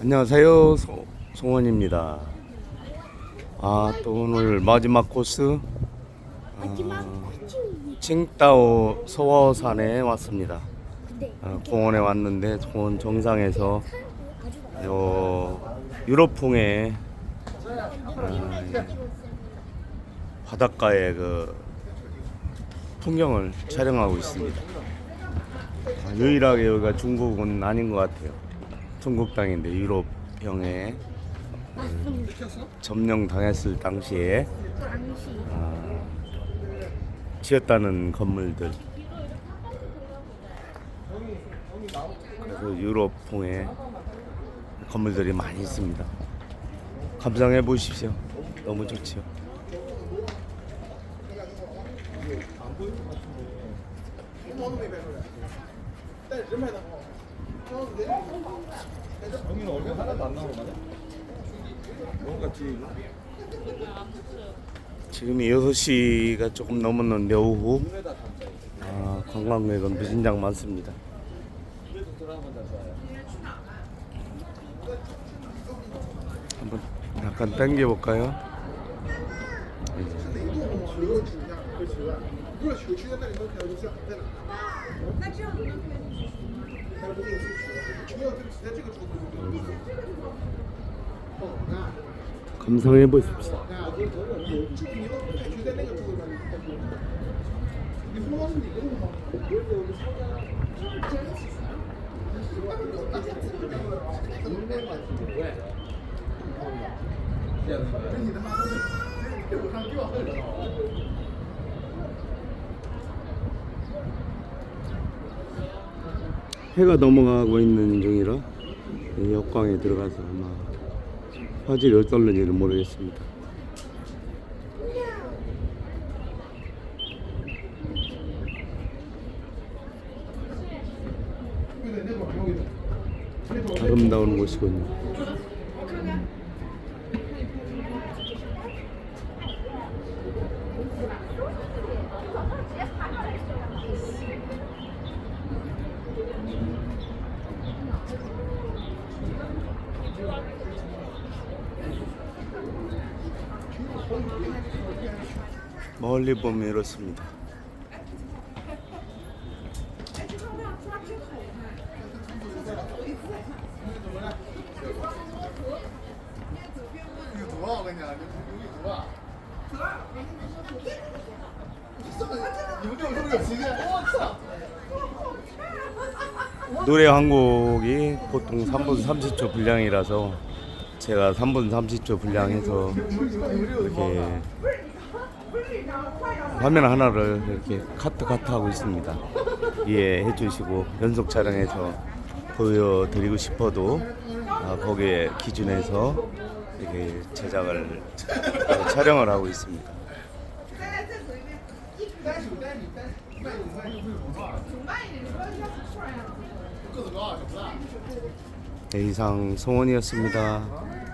안녕하세요. 소, 송원입니다. 아, 또 오늘 마지막 코스 코치. 칭따오 소화산에 왔습니다. 아, 공원에 왔는데 공원 정상에서. 요 유럽풍의 아, 바닷가의 그 풍경을 촬영하고 있습니다. 아, 유일하게 여기가 중국은 아닌 것 같아요. 중국 땅인데 유럽형에. 점령 당했을 당시에 당시 아, 지었다는 건물들. 그래서 유럽풍의 건물들이 많이 있습니다. 감상해 보십시오. 너무 좋지요. 형이는 얼굴 하나도 안 나오는 거냐? 뭔가 뒤에 지금이 6시가 조금 넘었는데 오후. 아, 관광객은 무진장 많습니다. 한번 약간 당겨 볼까요? 热 감상해 보십시오. 네. 해가 넘어가고 있는 중이라 이 역광에 들어가서 아마 화질이 어떨는지는 모르겠습니다. 아름다운 곳이군요. 멀리 보면 이렇습니다. 노래 한 곡이 보통 3분 30초 분량이라서 제가 3분 30초 분량해서 이렇게 화면 하나를 이렇게 카트 카트 하고 있습니다. 이해해 주시고 연속 촬영해서 보여드리고 싶어도 아, 거기에 기준해서 이렇게 제작을 촬영을 하고 있습니다. 네, 이상 송원이었습니다.